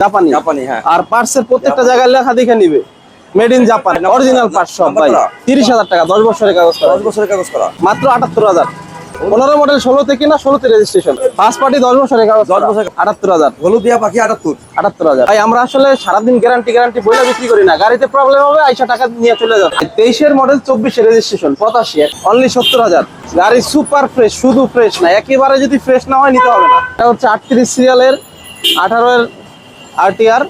জাপানি। জাপানি হ্যাঁ। আর পার্সের প্রত্যেকটা জায়গায় লেখা দেখে নিবে। Made in Japan original parts সব ভাই। নাম্বার তিরিশ হাজার টাকা দশ বছরের কাগজ করা। দশ বছরের কাগজ করা। মাত্র আটাত্তর হাজার। পনেরো মডেল ষোলো থেকে না ষোলোতে রেজিস্ট্রেশন ফার্স্ট পার্টি দশ বছরের কাগজ দশ বছর আটাত্তর হাজার। হলুদিয়া পাখি আটাত্তর। আটাত্তর হাজার। ভাই আমরা আসলে সারাদিন গ্যারান্টি গ্যারান্টি বইলা বিক্রি করি না। গাড়িতে প্রবলেম হবে আইসা টাকা নিয়ে চলে যাবে। তেইশের মডেল চব্বিশে রেজিস্ট্রেশন পঁচাশি। অনলি সত্তর হাজার। গাড়ি সুপার ফ্রেশ শুধু ফ্রেশ না একেবারে যদি ফ্রেশ না হয় নিতে হবে না। এটা হচ্ছে আটত্রিশ সিরিয়ালের আঠারো এর আরটিআর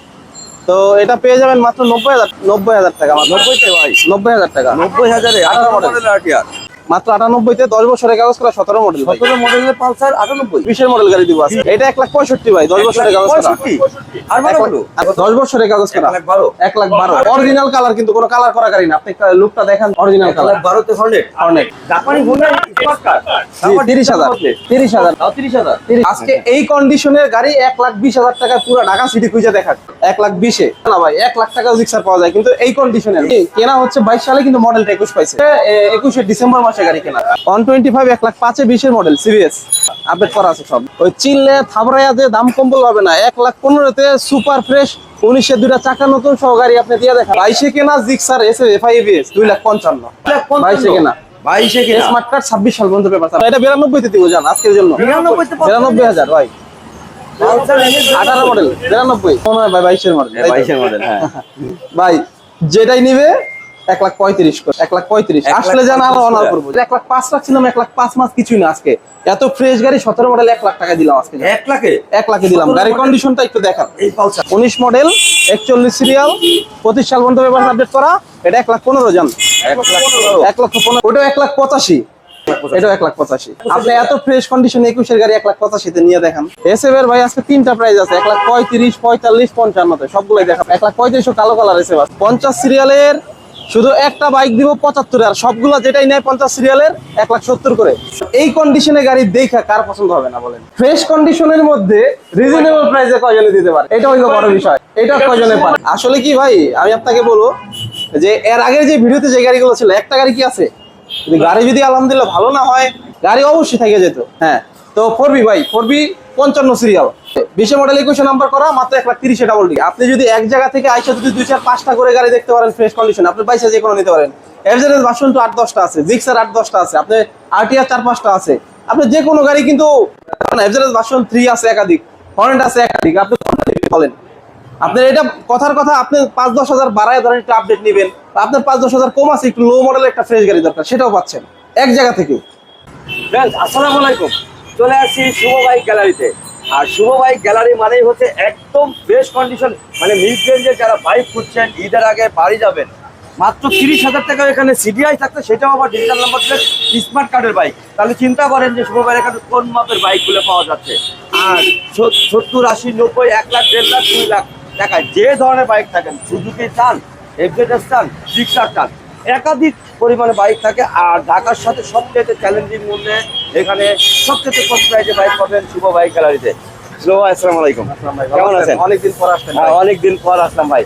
তো এটা পেয়ে যাবেন মাত্র নব্বই হাজার নব্বই হাজার টাকা নব্বই ভাই। নব্বই হাজার টাকা। নব্বই হাজারে আঠারো মডেল আরটিআর মাত্র আটানব্বইতে দশ বছরের কাগজ করা সতেরো মডেল সতেরো মডেলের পালসার আটানব্বই। বিশের মডেল গাড়ি দিব আজকে। এটা এক লাখ পঁয়ষট্টি ভাই দশ বছরের কাগজ করা। দশ বছরের কাগজ করা। এক লাখ বারো। অরিজিনাল কালার কিন্তু কোনো কালার করা গাড়ি না। আপনি লুকটা দেখেন অরিজিনাল কালার বারোতে অনেক জাপানি তিরিশ হাজার। তিরিশ হাজার। তিরিশ হাজার। আজকে এই কন্ডিশনের গাড়ি এক লাখ বিশ হাজার টাকা পুরো ঢাকা সিটি খুঁজে দেখা এক লাখ বিশে। না ভাই এক লাখ টাকা জিক্সার পাওয়া যায় কিন্তু এই কন্ডিশনের কেনা হচ্ছে বাইশ সালে কিন্তু মডেলটা একুশ পাইছে। একুশে ডিসেম্বর মাসে গাড়ি কেনা। ওয়ান টোয়েন্টি ফাইভ এক লাখ পাঁচে বিশের মডেল সিরিয়াস আপডেট করা আছে সব। ওই চিনলে থাবড়াইয়া যে দাম কম হবে না। এক লাখ পনেরোতে সুপার ফ্রেশ উনিশের দুইটা চাকা নতুন সহ গাড়ি আপনি দিয়ে দেখা বাইশে কেনা Gixxer S F I ABS দুই লাখ পঞ্চান্ন। বাইশে কেনা। বাইশে কিনা। স্মার্ট কার্ড ছাব্বিশ সাল পর্যন্ত পেপার। এটা বিরানব্বই তে দিব জান আজকের জন্য। 92 তে পাচ্ছেন? বিরানব্বই হাজার ভাই। আঠারো মডেল বিরানব্বই। মনে হয় ভাই বাইশের মডেল বাইশের মডেল হ্যাঁ। ভাই যেটাই নিবে এক লাখ পঁয়ত্রিশ করে এক লাখ পঁয়ত্রিশ আসলে জানা আরও পঁয়ত্রিশ অনার করব এক লাখ পাঁচ রাখছিলাম এক লাখ পাঁচ মাস কিছুই না আজকে এত ফ্রেশ গাড়ি সতেরো মডেল এক লাখ টাকা দিলাম আজকে এক লাখে এক লাখে দিলাম গাড়ির কন্ডিশনটা একটু দেখান উনিশ মডেল একচল্লিশ সিরিয়াল পঁচিশ সাল পর্যন্ত পেপার আপডেট করা এটা এক লাখ পনেরো জান এক লাখ পনেরো। এক লক্ষ পনেরো ওটাও এক লাখ পঁচাশি এটাও এক লাখ পঁচাশি আপনি এত ফ্রেশ কন্ডিশন একুশের গাড়ি এক লাখ পঁচাশিতে নিয়ে দেখান এস এর ভাই আজকে তিনটা প্রাইস আছে এক লাখ পঁয়ত্রিশ পঁয়তাল্লিশ পঞ্চান্নতে সবগুলোই দেখা এক লাখ কালো কালার এসে পঞ্চাশ সিরিয়ালের শুধু একটা বাইক দিব পঁচাত্তর, আর সবগুলো যেটাই নেয় পঞ্চাশ সিরিয়ালের এক লাখ সত্তর করে। এই কন্ডিশনে গাড়ি দেখা কার পছন্দ হবে না বলেন? ফ্রেশ কন্ডিশনের মধ্যে রিজনেবল প্রাইসে কয়জনে দিতে পারে? এটা হইল বড় বিষয়। এটা কয়জনে পারে? আসলে কি ভাই, আমি আপনাকে বলব যে এর আগের যে ভিডিওতে যে গাড়িগুলো ছিল, একটা গাড়ি কি আছে? গাড়ি যদি আলহামদুলিল্লাহ ভালো না হয়, গাড়ি অবশ্যই থেকে যেত। হ্যাঁ তো ফোর বি ভাই, ফোর বি পঞ্চান্ন সিরিয়াল বিশে মডেল একুশে নাম্বার করা, মাত্র এক লাখ তিরিশে ডাবল ডি আপনি যদি এক জায়গা থেকে আইসা যদি দুই চার পাঁচটা করে গাড়ি দেখতে পারেন ফ্রেশ কন্ডিশন আপনি বাইশে যে কোনো নিতে পারেন। এভারেজ বাসন তো আট দশটা আছে জিক্সার আট দশটা আছে, আপনি আরটিআর চার পাঁচটা আছে। আপনি যে কোনো গাড়ি কিন্তু এভারেজ বাসন থ্রি আছে একাধিক হর্নেট আছে একাধিক, আপনি বলেন আপনার এটা কথার কথা, আপনি পাঁচ দশ হাজার বাড়ায় ধরেন একটা আপডেট নেবেন, আপনার পাঁচ দশ হাজার কম আছে একটু লো মডেল একটা ফ্রেশ গাড়ি দরকার, সেটাও পাচ্ছেন, এক জায়গা থেকে। আসসালামু আলাইকুম। চলে আসছি শুভ বাইক গ্যালারিতে। আর শুভ বাইক গ্যালারি মানেই হচ্ছে একদম বেস্ট কন্ডিশন মানে মিড রেঞ্জের যারা বাইক খুঁজছেন, ঈদের আগে বাড়ি যাবেন, মাত্র তিরিশ হাজার টাকা এখানে সিডিআই থাকতে সেটাও আবার ডিজিটাল নাম্বার প্লেট স্মার্ট কার্ডের বাইক তাহলে চিন্তা করেন যে শুভ বাইরের এখানে কোন মাপের বাইকগুলো পাওয়া যাচ্ছে। আর সত্তর আশি, নব্বই, এক লাখ, দেড় লাখ, দুই লাখ টাকায় যে ধরনের বাইক থাকেন সুজুকি চান এফজেডএস চান জিক্সার চান, একাধিক পরিমাণে বাইক থাকে। আর ঢাকার সাথে সবচেয়ে চ্যালেঞ্জিং মূল্যে এখানে সবচেয়ে কম প্রাইজে বাইক পাবেন শুভ বাইক গ্যালারিতে। ভাই আলাইকুম। কেমন আছেন? অনেকদিন পর হ্যাঁ অনেকদিন পর আসলাম ভাই।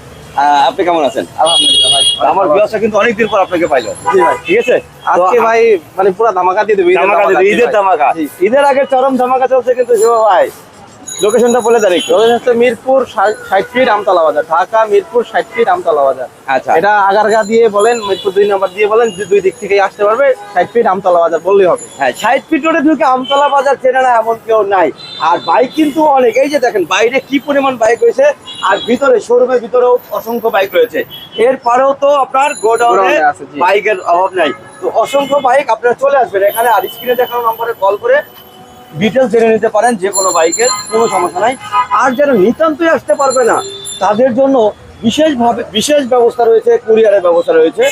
আপনি কেমন আছেন? আলহামদুলিল্লাহ ভাই আমার ব্যবসা কিন্তু অনেকদিন পর আপনাকে পাইলো। জি ভাই। ঠিক আছে? আজকে ভাই মানে পুরো ধামাকা দিয়ে দেবে ঈদের ধামাকা। ঈদের আগে চরম ধামাকা চলছে কিন্তু শুভ ভাই। লোকেশনটা বলে দেন একটু। লোকেশন হচ্ছে মিরপুর ষাট ফিট আমতলা বাজার ঢাকা মিরপুর ষাট ফিট আমতলা বাজার। আচ্ছা। এটা আগারগা দিয়ে বলেন মিরপুর দুই নম্বর দিয়ে বলেন যে দুই দিক থেকেই আসতে পারবে। ষাট ফিট আমতলা বাজার বললেই হবে। হ্যাঁ ষাট ফিট রোডে ঢুকে আমতলা বাজার চেনে না এমন কেউ নাই। আর বাইক কিন্তু অনেক। এই যে দেখেন বাইরে কি পরিমাণ বাইক রয়েছে আর ভিতরে শোরুমের ভিতরেও অসংখ্য বাইক রয়েছে। এরপরেও তো আপনার গোডাউনে বাইকের অভাব নাই। তো অসংখ্য বাইক আপনারা চলে আসবেন এখানে আর স্ক্রিনে দেখানো নম্বরে কল করে ডিটেলস জেনে নিতে পারেন, যে কোনো বাইকের, কোনো সমস্যা নাই। আর যারা নিতান্তই আসতে পারবে না, তাদের জন্য বিশেষভাবে, বিশেষ ব্যবস্থা রয়েছে, কুরিয়ারের ব্যবস্থা রয়েছে।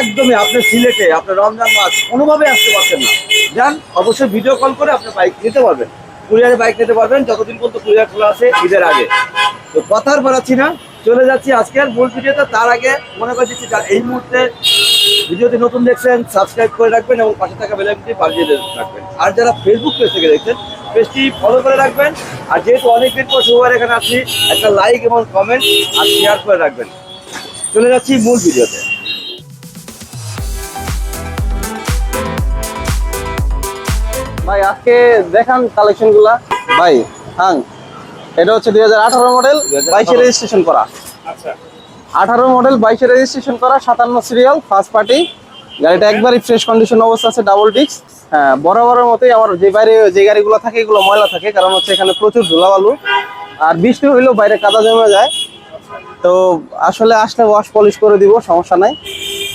একদমই আপনি সিলেটে, আপনার রমজান মাস কোনোভাবে আসতে পারছেন না। যান, অবশ্যই ভিডিও কল করে আপনি বাইক নিতে পারবেন। কুরিয়ারে বাইক নিতে পারবেন, যতদিন পর্যন্ত কুরিয়ার খোলা আছে, ঈদের আগে। তো কথা আর বাড়াচ্ছি না, চলে যাচ্ছি আজকের মূল ভিডিওতে তার আগে মনে করে দিচ্ছি, যারা এই মুহূর্তে ভিডিওতে নতুন দেখছেন সাবস্ক্রাইব করে রাখবেন এবং পাশে থাকা বেলাইকনটি বাজিয়ে রাখবেন। আর যারা ফেসবুক পেজ থেকে দেখছেন পেজটি ফলো করে রাখবেন। আর যেহেতু অনেকদিন পর শুভবার এখানে আছি একটা লাইক এবং কমেন্ট আর শেয়ার করে রাখবেন। চলে যাচ্ছি মূল ভিডিওতে। ভাই আজকে দেখান কালেকশনগুলা। ভাই হাং এটা হচ্ছে দুই হাজার আঠারো মডেল 2018 বাইশে রেজিস্ট্রেশন করা। আচ্ছা। আঠারো মডেল বাইশে রেজিস্ট্রেশন করা সাতান্ন সিরিয়াল ফার্স্ট পার্টি গাড়িটা একবারই ফ্রেশ কন্ডিশন অবস্থা আছে ডাবল ডিস্ক হ্যাঁ বরাবরের মতোই আমার যে বাইরে যে গাড়িগুলো থাকে এগুলো ময়লা থাকে কারণ হচ্ছে এখানে প্রচুর ধুলাবালু। আর বৃষ্টি হইলেও বাইরে কাদা জমে যায়। তো আসলে আসলে ওয়াশ পলিশ করে দিব সমস্যা নাই।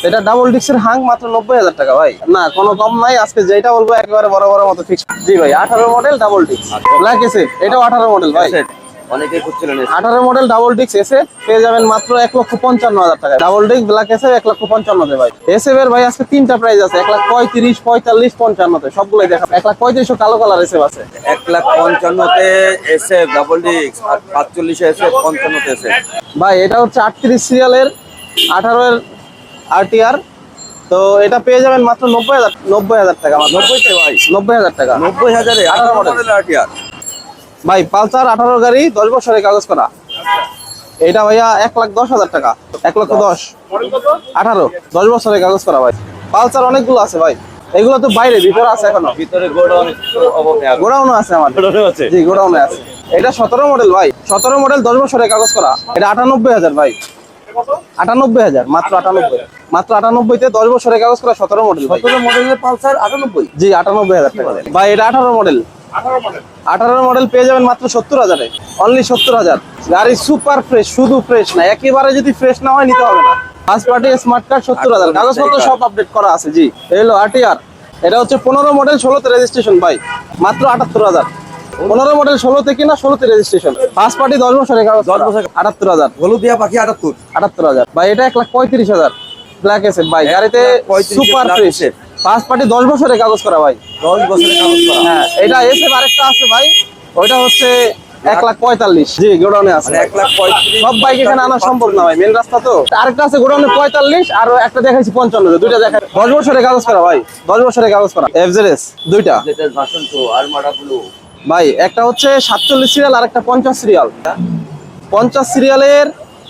এটা ডাবল ডিস্কের হাং মাত্র নব্বই হাজার টাকা ভাই। না কোনো কম নাই। আজকে যেটা বলব একেবারে বরাবরের মতো ফিক্স জি ভাই আঠারো মডেল ডাবল ডিস্ক ব্ল্যাক এসে এটাও আঠারো মডেল ভাই। অনেকেই খুঁজছিলেন আঠারো মডেল ডাবল ডিস্ক এসে পেয়ে যাবেন মাত্র এক লক্ষ পঞ্চান্ন হাজার টাকা ডাবল ডিস্ক ব্ল্যাক এসে এক লক্ষ পঞ্চান্নতে ভাই। এসএফ এর ভাই আজকে তিনটা প্রাইস আছে এক লাখ পঁয়ত্রিশ পঁয়তাল্লিশ পঞ্চান্নতে সবগুলোই দেখা এক লাখ পঁয়ত্রিশশো কালো কালার এসএফ আছে। এক লাখ পঞ্চান্নতে এসে ডাবল ডিস্ক আর পাঁচচল্লিশে এসে পঞ্চান্নতে এসে ভাই এটা হচ্ছে আটত্রিশ সিরিয়ালের আঠারো এর আরটিআর তো এটা পেয়ে যাবেন মাত্র নব্বই হাজার নব্বই হাজার টাকা মাত্র। নব্বইতে ভাই। নব্বই হাজার টাকা। নব্বই হাজারে আঠারো মডেল। আরটিআর ভাই পালসার আঠারো গাড়ি দশ বছরের কাগজ করা। এটা ভাইয়া এক লাখ দশ হাজার টাকা এক লক্ষ দশ। আঠারো দশ বছরের কাগজ করা ভাই। পালসার অনেকগুলো আছে ভাই। এগুলো তো বাইরে ভিতরে আছে এখনও। ভিতরে গোডাউন আছে। আমার। আছে? জি গোডাউনে আছে। এটা সতেরো মডেল ভাই। সতেরো মডেল দশ বছরের কাগজ করা। এটা আটানব্বই হাজার ভাই। আটানব্বই হাজার মাত্র আটানব্বই। মাত্র আটানব্বইতে দশ বছরের কাগজ করা সতেরো মডেল ভাই। সতেরো মডেলের পালসার আটানব্বই? জি আটানব্বই হাজার টাকা। ভাই এটা আঠারো মডেল। আঠারো মডেল পেয়ে যাবেন মাত্র সত্তর হাজারে। অনলি সত্তর হাজার। গাড়ি সুপার ফ্রেশ শুধু ফ্রেশ না একেবারে যদি ফ্রেশ না হয় নিতে হবে না। ফার্স্ট পার্টি স্মার্ট কার্ড সত্তর হাজার। কাগজপত্র সব আপডেট করা আছে জি। এলো আরটিআর এটা হচ্ছে পনেরো মডেল ষোলোতে রেজিস্ট্রেশন ভাই। মাত্র আটাত্তর হাজার। পনেরো মডেল ষোলোতে কিনা ষোলোতে রেজিস্ট্রেশন ফার্স্ট পার্টি দশ কাগজ দশ আটাত্তর হাজার। হলুদিয়া পাখি আটাত্তর। আটাত্তর হাজার। ভাই এটা এক লাখ পঁয়ত্রিশ হাজার। ব্ল্যাক ভাই। গাড়িতে সুপার ফ্রেশ ফার্স্ট পার্টি দশ বছরের কাগজ করা ভাই। দশ বছরের কাগজ করা। হ্যাঁ এটা এসে আরেকটা আছে ভাই। ওইটা হচ্ছে এক লাখ পঁয়তাল্লিশ। জি গোডাউনে আছে। মানে এক লাখ পঁয়ত্রিশ সব বাইক এখানে আনা সম্ভব না ভাই মেন রাস্তা তো। আরেকটা আছে গোডাউনে পঁয়তাল্লিশ আর একটা দেখাইছি পঞ্চান্ন। দুইটা দেখা দশ বছরের কাগজ করা ভাই। দশ বছরের কাগজ করা। এফজেডএস দুইটা। ভাই একটা হচ্ছে সাতচল্লিশ সিরিয়াল আর একটা পঞ্চাশ সিরিয়াল পঞ্চাশ সিরিয়ালের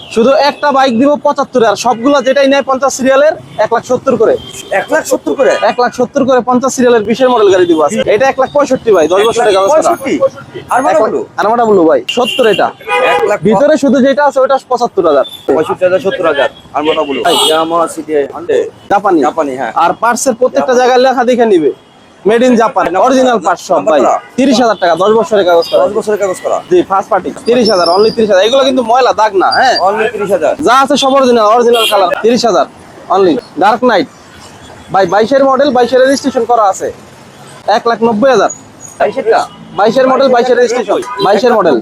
শুধু একটা বাইক দিব পঁচাত্তর আর সবগুলো যেটাই নেয় পঞ্চাশ সিরিয়ালের এক লাখ সত্তর করে। এক লাখ সত্তর করে? এক লাখ সত্তর করে পঞ্চাশ সিরিয়ালের বিশের মডেল গাড়ি দিব আছে এটা এক লাখ পঁয়ষট্টি ভাই দশ বছরের ব্লু বলু ভাই সত্তর এটা। ভিতরে শুধু যেটা আছে ওটা পঁচাত্তর হাজার। পঁয়ষট্টি হাজার সত্তর হাজার। ব্লু জাপানি। জাপানি হ্যাঁ। আর পার্টসের প্রত্যেকটা জায়গায় লেখা দেখে নিবে। Made in Japan original part সব ভাই। তিরিশ হাজার টাকা দশ বছরের কাগজ করা। দশ বছরের কাগজ করা? জি ফার্স্ট পার্টি তিরিশ হাজার অনলি তিরিশ হাজার। এগুলো কিন্তু ময়লা দাগ না হ্যাঁ? অনলি তিরিশ হাজার। যা আছে সব অরিজিনাল অরিজিনাল কালার তিরিশ হাজার অনলি ডার্ক নাইট ভাই বাইশের মডেল বাইশের রেজিস্ট্রেশন করা আছে। এক লাখ নব্বই হাজার। বাইশেরটা? বাইশের মডেল বাইশের রেজিস্ট্রেশন বাইশের মডেল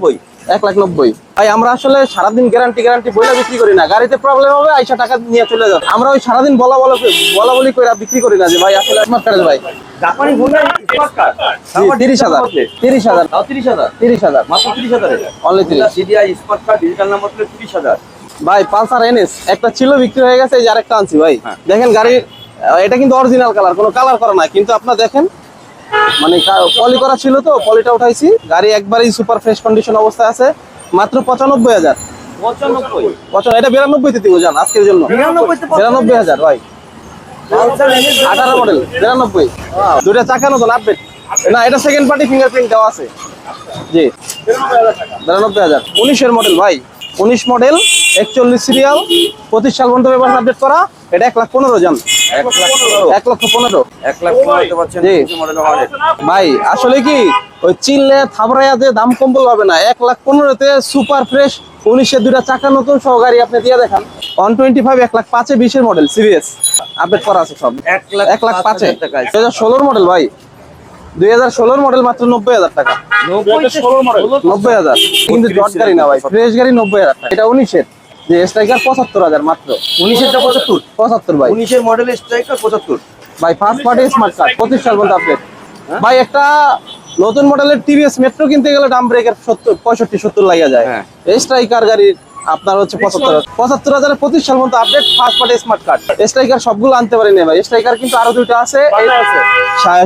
এক লাখ নব্বই। ভাই আমরা আসলে সারাদিন গ্যারান্টি গ্যারান্টি বইলা বিক্রি করি না। গাড়িতে প্রবলেম হবে আইসা টাকা নিয়ে চলে যাবে আমরা ওই সারাদিন বলা বলা বলা বলি করে বিক্রি করি না যে ভাই আসলে স্মার্ট কার্ড ভাই। জাপানি হোন্ডা স্মার্ট কার তিরিশ হাজার। তিরিশ হাজার। তিরিশ হাজার? তিরিশ হাজার। মাত্র তিরিশ হাজার Only 30 CDI smart card digital number plate তিরিশ হাজার। ভাই পালসার এনএস। একটা ছিল বিক্রি হয়ে গেছে এই যে আরেকটা আনছি ভাই। হ্যাঁ। দেখেন গাড়ি এটা কিন্তু অরিজিনাল কালার কোনো কালার করা না কিন্তু আপনার দেখেন মানে পলি করা ছিল তো পলিটা উঠাইছি। গাড়ি একবারই সুপার ফ্রেশ কন্ডিশন অবস্থায় আছে মাত্র পঁচানব্বই হাজার। এটা বিরানব্বইতে দিব জান আজকের জন্য। বিরানব্বই হাজার ভাই। আঠারো মডেল বিরানব্বই। দুটা চাকা নতুন আপডেট না এটা সেকেন্ড পার্টি ফিঙ্গারপ্রিন্ট দেওয়া আছে। জি। বিরানব্বই হাজার। উনিশের মডেল ভাই। উনিশ মডেল একচল্লিশ সিরিয়াল পঁচিশ সাল পর্যন্ত পেপার আপডেট করা। এটা এক লাখ পনেরো জন। এক লক্ষ পনেরো। এক লাখ ভাই আসলে কি ওই চিনলে থাবড়াইয়া যে দাম কম হবে না এক লাখ পনেরোতে সুপার ফ্রেশ উনিশের দুটা চাকা নতুন সহ গাড়ি আপনি দিয়ে দেখান। ওয়ান টোয়েন্টি ফাইভ এক লাখ পাঁচে বিশের মডেল সিবিএস আপডেট করা আছে সব। এক লাখ এক লাখ পাঁচ। পাঁচে হাজার ষোলোর মডেল ভাই। দুই হাজার ষোলোর মডেল মাত্র নব্বই হাজার টাকা। নব্বই হাজার কিন্তু জট গাড়ি না ভাই। ফ্রেশ গাড়ি নব্বই হাজার টাকা। এটা উনিশের। যে স্ট্রাইকার পঁচাত্তর হাজার মাত্র। উনিশেরটা পঁচাত্তর। পঁচাত্তর ভাই। উনিশের মডেল স্ট্রাইকার পঁচাত্তর। ভাই ফার্স্ট পার্টি স্মার্ট কার্ড পঁচিশ সাল পর্যন্ত আপডেট ভাই একটা নতুন মডেলের টিভিএস মেট্রো কিনতে গেলে ডাম ব্রেকের সত্তর পঁয়ষট্টি সত্তর লাগিয়ে যায়। হ্যাঁ। এই স্ট্রাইকার গাড়ির আপনার হচ্ছে পঁচাত্তর পঁচাত্তর হাজারের পঁচিশ সাল পর্যন্ত update first party smart card striker সবগুলো আনতে পারি না ভাই। স্ট্রাইকার কিন্তু আরও দুইটা আছে।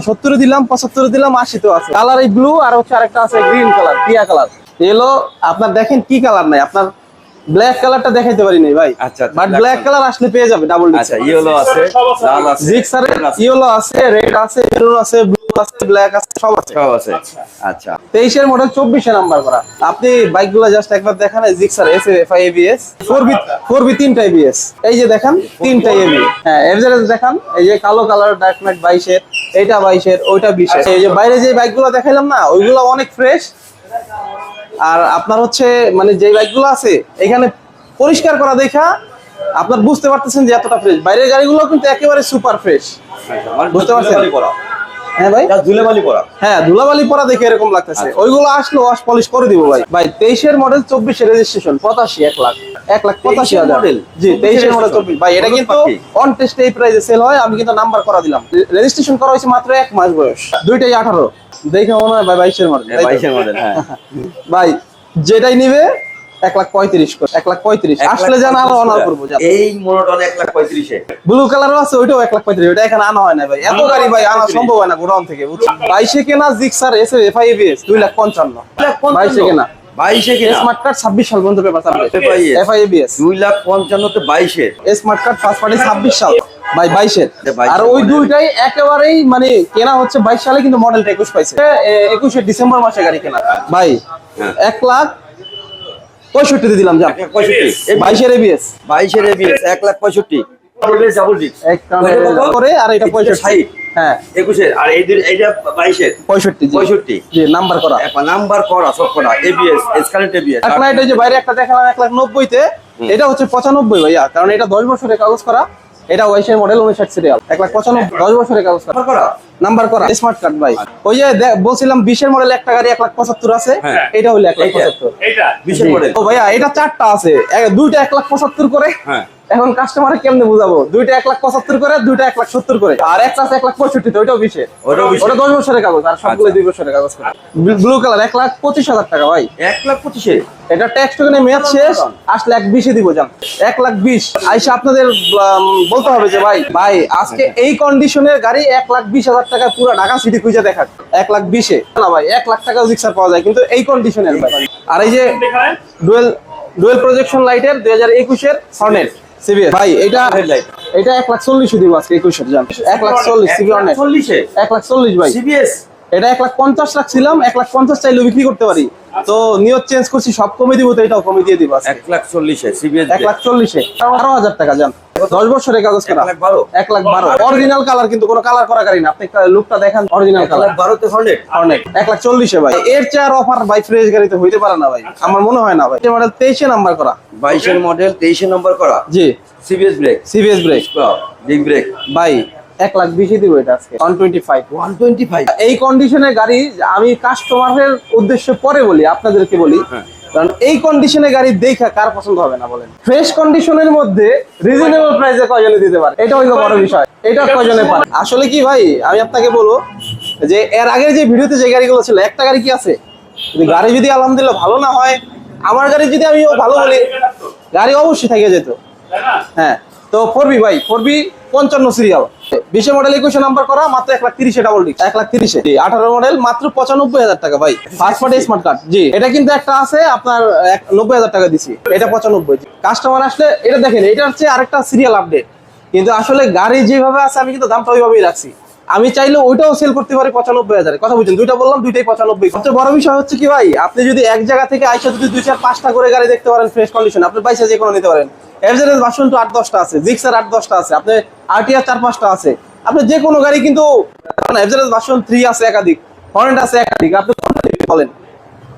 সত্তরে দিলাম পঁচাত্তরে দিলাম আশিতেও আছে। কালার এই ব্লু আর হচ্ছে আরেকটা আছে গ্রিন কালার টিয়া কালার এলো আপনার দেখেন কি কালার নাই? আপনার ব্ল্যাক কালারটা দেখাইতে পারি নাই ভাই। আচ্ছা, বাট ব্ল্যাক কালার আসলে পেয়ে যাবে ডাবল আচ্ছা ইয়েলো আছে লাল আছে জিক্সারের red ইয়েলো আছে রেড আছে মেরুন আছে ব্লু আছে ব্ল্যাক আছে সব আছে। সব আছে। আচ্ছা। তেইশের মডেল চব্বিশে নাম্বার করা। আপনি বাইকগুলো জাস্ট একবার দেখান Gixxer S F I ABS four B four B তিনটা এবিএস এই যে দেখেন তিনটা এবি হ্যাঁ এভারেজ দেখান এই যে কালো কালার ডার্ক ম্যাট বাইশের এইটা বাইশের ওইটা বিশের। এই যে বাইরে যে বাইকগুলো দেখাইলাম না ওইগুলো অনেক ফ্রেশ আর আপনার হচ্ছে মানে যে বাইকগুলো আছে এখানে পরিষ্কার করা দেখা আপনার বুঝতে পারতেছেন যে এতটা ফ্রেশ বাইরের গাড়িগুলো কিন্তু একেবারে সুপার ফ্রেশ বুঝতে পারছেন? হ্যাঁ ভাই? ধুলেবালি করা হ্যাঁ ধুলাবালি পরা দেখে এরকম লাগতেছে। ওইগুলো আসলো ওয়াশ পলিশ করে দিব ভাই। ভাই তেইশের মডেল চব্বিশের রেজিস্ট্রেশন পঁচাশি এক লাখ। এক লাখ পঁচাশি হাজার? জি তেইশের মডেল চব্বিশ। ভাই এটা কিন্তু। অন টেস্ট এই প্রাইসে সেল হয় আমি কিন্তু নাম্বার করা দিলাম। রেজিস্ট্রেশন করা হয়েছে মাত্র এক মাস বয়স। দুইটাই আঠারো। দেখে মনে হয় ভাই বাইশের মডেল বাইশের মডেল হ্যাঁ। ভাই যেটাই নিবে এক লাখ পঁয়ত্রিশ এক লাখ পঁয়ত্রিশ। আসলে যেন আরও অনার করব এই মোনোটন এক লাখ পঁয়ত্রিশে। ব্লু কালারও আছে ওইটাও এক লাখ পঁয়ত্রিশ ওইটা এখানে আনা হয় না ভাই। এত গাড়ি ভাই আনা সম্ভব হয় না গোডাউন থেকে বাইশে কেনা Gixxer S F I ABS দুই লাখ পঞ্চান্ন। বাইশে কেনা। বাইশে কিনা। স্মার্ট কার্ড ছাব্বিশ সাল পর্যন্ত পেপার থাকবে। FIAS এফ আই এবিএস দুই লাখ পঞ্চান্নতে বাইশে। স্মার্ট কার্ড ফার্স্ট পার্টি ছাব্বিশ সাল। ভাই বাইশের। আর ওই দুইটাই একেবারেই মানে কেনা হচ্ছে বাইশ সালে কিন্তু মডেলটা একুশ পাইছে। একুশে ডিসেম্বর মাসে গাড়ি কেনা। ভাই হ্যাঁ। এক লাখ পঁয়ষট্টিতে দিলাম যা। বাইশের এবিএস বাইশের এবিএস এক লাখ পঁয়ষট্টি। ডাবল ডিস্ক এক কারণে করে আর এটা পঁয়ষট্টি। ষাট। হ্যাঁ। একুশের আর এই দুই- এইটা বাইশের। পঁয়ষট্টি জি। পঁয়ষট্টি। জি নাম্বার করা। নাম্বার করা সব করা এবিএস এসকালেট এবিএস এক এটা যে বাইরে একটা দেখালাম এক লাখ নব্বইতে এটা হচ্ছে পঁচানব্বই ভাইয়া কারণ এটা দশ বছরের কাগজ করা। এটা ওয়াইশের মডেল উনিশাট সিরিয়াল এক লাখ পঁচানব্বই দশ বছরের কাগজ করা? নাম্বার করা। স্মার্ট কার্ড ভাই। ওই যে বলছিলাম বিশের মডেল একটা গাড়ি এক লাখ পঁচাত্তর আছে হ্যাঁ। এটা হলো এক লাখ পঁচাত্তর। এইটা মডেল ও ভাইয়া এটা চারটা আছে। দুইটা এক লাখ পঁচাত্তর করে। হ্যাঁ। এখন কাস্টমার কেমনে বুঝাবো? দুইটা এক লাখ পঁচাত্তর করে দুইটা এক লাখ সত্তর করে। আর একটা আছে এক লাখ পঁয়ষট্টি ওইটাও বিশের। ওটা দশ বছরের কাগজ আর সবগুলো আচ্ছা। দুই বছরের কাগজ ব্লু কালার এক লাখ পঁচিশ হাজার টাকা ভাই। এক লাখ পঁচিশে? এটা ট্যাক্স টোকেনে মেয়াদ শেষ আসলে এক বিশে দিব যান এক লাখ বিশ। আইসা আপনাদের বলতে হবে যে ভাই ভাই আজকে এই কন্ডিশনের গাড়ি এক লাখ বিশ হাজার টাকা পুরো ঢাকা সিটি খুঁজে দেখাক। এক লাখ বিশে। না ভাই এক লাখ টাকা রিক্সার পাওয়া যায় কিন্তু এই কন্ডিশনের ভাই আর এই যে দেখায় ডুয়েল ডুয়েল প্রজেকশন লাইটের দুই হাজার একুশের হর্নেট সিবিএস? ভাই এটা Headlight। এটা এক লাখ চল্লিশে দিব আজকে একুশের জান। এক লাখ চল্লিশ চল্লিশে? এক লাখ চল্লিশ ভাই। সিবিএস? এটা এক লাখ পঞ্চাশ রাখছিলাম এক লাখ পঞ্চাশ চাইলেও বিক্রি করতে পারি। তো নিয়ত চেঞ্জ করছি সব কমে দিব তো এটাও কমে দিয়ে দিব আজকে। এক লাখ চল্লিশে সিবিএস এক লাখ চল্লিশে। বারো হাজার টাকা যান দশ বছরের কাগজ করা এক লাখ বারো? অরিজিনাল কালার কিন্তু কোনো কালার করা গাড়ি না। আপনি লুকটা দেখান অরিজিনাল কালার বারোতে হর্নেট এক লাখ চল্লিশে ভাই। এর চেয়ার অফার ভাই ফ্রেশ গাড়িতে হইতে পারে না ভাই। আমার মনে হয় না ভাই। মডেল তেইশে নাম্বার করা। বাইশের মডেল তেইশে নম্বর করা। জি। CBS brake CBS brake disc brake ভাই এক লাখ বিশে দিব এটা আজকে। One twenty five one twenty five এই কন্ডিশনের গাড়ি আমি কাস্টমারের উদ্দেশ্যে পরে বলি আপনাদেরকে বলি। হ্যাঁ। কারণ এই কন্ডিশনে গাড়ি দেখা কার পছন্দ হবে না বলেন? ফ্রেশ কন্ডিশনের মধ্যে রিজনেবল প্রাইসে কয়জনে দিতে পারে? এটা হইল বড় বিষয়। এটা কয়জনে পারে? আসলে কি ভাই, আমি আপনাকে বলব যে এর আগের যে ভিডিওতে যে গাড়িগুলো ছিল, একটা গাড়ি কি আছে? গাড়ি যদি আলহামদুলিল্লাহ ভালো না হয়, আমার গাড়ি যদি আমি ভালো বলি, গাড়ি অবশ্যই থেকে যেত। হ্যাঁ তো ফোরবি ভাই ফোরবি পঞ্চান্ন সিরিয়াল বিশে মডেল একুশে নাম্বার করা মাত্র এক লাখ তিরিশে ডাবল ডি এক লাখ তিরিশে। আঠারো মডেল মাত্র পঁচানব্বই হাজার টাকা ভাই। ফার্স্ট পার্টি স্মার্ট কার্ড জি। এটা কিন্তু একটা আছে আপনার এক- নব্বই হাজার টাকা দিছি। এটা পঁচানব্বই। কাস্টমার আসলে এটা দেখেন এটা হচ্ছে আরেকটা সিরিয়াল আপডেট কিন্তু আসলে গাড়ি যেভাবে আছে আমি কিন্তু দামটা ওইভাবেই রাখছি। আমি চাইলে ওইটাও সেল করতে পারি পঁচানব্বই হাজারে। কথা বুঝছেন? দুইটা বললাম, দুইটাই পঁচানব্বই। সবচেয়ে বড় বিষয় হচ্ছে কি ভাই, আপনি যদি এক জায়গা থেকে আইসা যদি দুই চার পাঁচটা করে গাড়ি দেখতে পারেন ফ্রেশ কন্ডিশন আপনি বাইসা যে কোনো নিতে পারেন। এভারেজ ভার্সন তো আট দশটা আছে জিক্সার আট দশটা আছে, আপনি আরটিআর চার পাঁচটা আছে। আপনি যে কোনো গাড়ি কিন্তু এভারেজ ভার্সন থ্রি আছে একাধিক হর্নেট আছে একাধিক, আপনি বলেন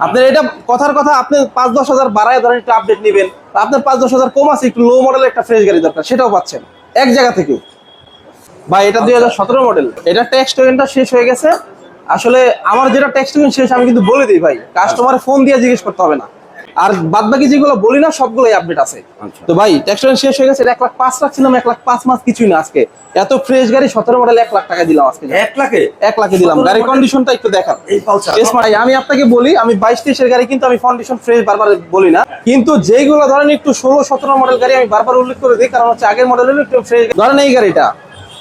আপনার এটা কথার কথা, আপনি পাঁচ দশ হাজার বাড়ায় ধরেন, একটু আপডেট নেবেন। আপনার পাঁচ দশ হাজার কম আছে, একটু লো মডেলের একটা ফ্রেশ গাড়ি দরকার, সেটাও পাচ্ছেন। এক জায়গা থেকে। ভাই এটা দুই হাজার সতেরো মডেল এটা ট্যাক্স টোকেনটা শেষ হয়ে গেছে। আসলে আমার যেটা ট্যাক্স টোকেন শেষ আমি কিন্তু বলে দিই ভাই কাস্টমার ফোন দিয়ে জিজ্ঞেস করতে হবে না। আর বাদ বাকি যেগুলো বলি না সবগুলোই আপডেট আছে। আচ্ছা। তো ভাই ট্যাক্স শেষ হয়ে গেছে এক লাখ পাঁচ রাখছিলাম এক লাখ পাঁচ মাস কিছুই না আজকে। এত ফ্রেশ গাড়ি সতেরো মডেল এক লাখ টাকা দিলাম আজকে। এক লাখে? এক লাখে দিলাম। 17 গাড়ির কন্ডিশনটা একটু দেখান। আমি আপনাকে বলি আমি বাইশ তেইশের গাড়ি কিন্তু আমি কন্ডিশন ফ্রেশ বারবার বলি না। কিন্তু যেগুলো ধরেন একটু ষোলো সতেরো মডেল গাড়ি আমি বারবার উল্লেখ করে দিই কারণ হচ্ছে আগের মডেল একটু ফ্রেশ ধরেন এই গাড়িটা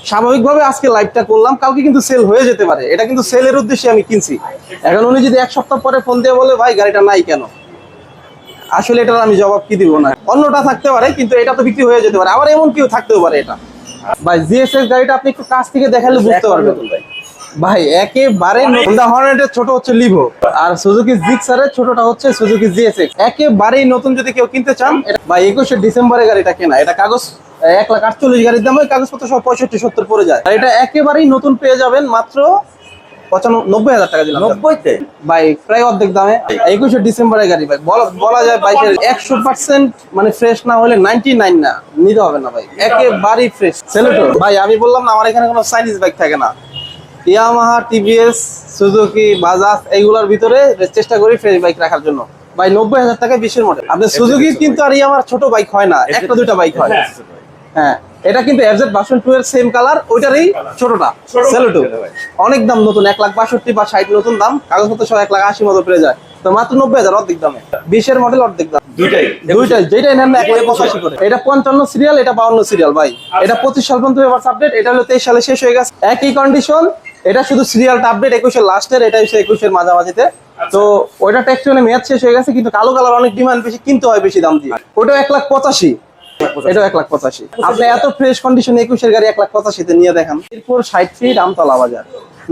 স্বাভাবিকভাবে আজকে লাইভটা করলাম কালকে কিন্তু সেল হয়ে যেতে পারে। এটা কিন্তু সেলের উদ্দেশ্যে আমি কিনছি। এখন উনি যদি এক সপ্তাহ পরে ফোন দিয়ে বলে ভাই গাড়িটা নাই কেন? আসলে এটার আমি জবাব কি দিব না। অন্যটা থাকতে পারে কিন্তু এটা তো বিক্রি হয়ে যেতে পারে। আবার এমন কেউ থাকতেও পারে এটা। ভাই জিএসএস গাড়িটা আপনি একটু কাছ থেকে দেখালে বুঝতে পারবেন। ভাই। একেবারে হোন্ডা হর্নেটের ছোট হচ্ছে লিভো আর সুজুকি জিক্সারের ছোটটা হচ্ছে সুজুকি জিএসএক্স একেবারেই নতুন যদি কেউ কিনতে চান এটা- ভাই একুশে ডিসেম্বরে গাড়িটা কেনা। এটা কাগজ এক লাখ আটচল্লিশ গাড়ির দাম ওই কাগজপত্র সব পঁয়ষট্টি সত্তর পড়ে যায়। আর এটা একেবারেই নতুন পেয়ে যাবেন মাত্র পঁচানব্বই নব্বই হাজার টাকা দিলাম। নব্বইতে? ভাই প্রায় অর্ধেক দামে। একুশে ডিসেম্বরের গাড়ি ভাই। বলা বলা যায় বাইকের একশো পার্সেন্ট মানে ফ্রেশ না হলে নাইনটি নাইন না। নিতে হবে না ভাই। একেবারেই ফ্রেশ সেলেটো ভাই আমি বললাম না আমার এখানে কোনো চাইনিজ বাইক থাকে না। ইয়ামাহা টিভিএস সুজুকি বাজাজ এইগুলোর ভিতরে চেষ্টা করি ফ্রেশ বাইক রাখার জন্য। ভাই নব্বই হাজার টাকা বিশের মডেল। আপনার সুজুকি কিন্তু আর ইয়ামার ছোট বাইক হয় না। একটা দুইটা বাইক হয়। হ্যাঁ এটা কিন্তু এফজেড ভার্সন টু এর সেম কালার ওইটারই ছোটটা অনেক দাম নতুন এক লাখ 62 বা 60 নতুন দাম কাগজপত্র লাখ 80 মতো পেয়ে যায়। তো মাত্র 90000 অর্ধেক দামে। বিশের মডেল অর্ধেক দাম। সিরিয়াল এটা 52 সিরিয়াল ভাই। এটা 25 সাল পর্যন্ত আপডেট এটা হলো 23 সালে শেষ হয়ে গেছে। একই কন্ডিশন এটা শুধু সিরিয়ালটা আপডেট লাস্টের এটা মাঝামাঝিতে। তো মেয়াদ শেষ হয়ে গেছে কিন্তু কালো কালার অনেক ডিমান্ড বেশি কিনতে হয় বেশি দাম দিয়ে। ওটা এক লাখ 85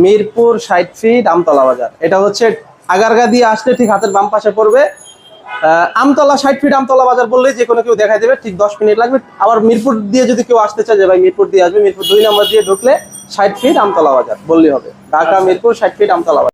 মিরপুর আমতলা বাজার। এটা হচ্ছে আগারগা দিয়ে ঠিক হাতের আমতলা ফিট আমতলা বাজার কেউ দেখাই দেবে, ঠিক দশ মিনিট লাগবে। আবার মিরপুর দিয়ে যদি কেউ আসতে চায় যে ভাই মিরপুর দিয়ে আসবে, মিরপুর দুই নম্বর দিয়ে ঢুকলে ষাট ফিট আমতলা বাজার, বললেই হবে। ঢাকা, মিরপুর ষাট ফিট আমতলা বাজার।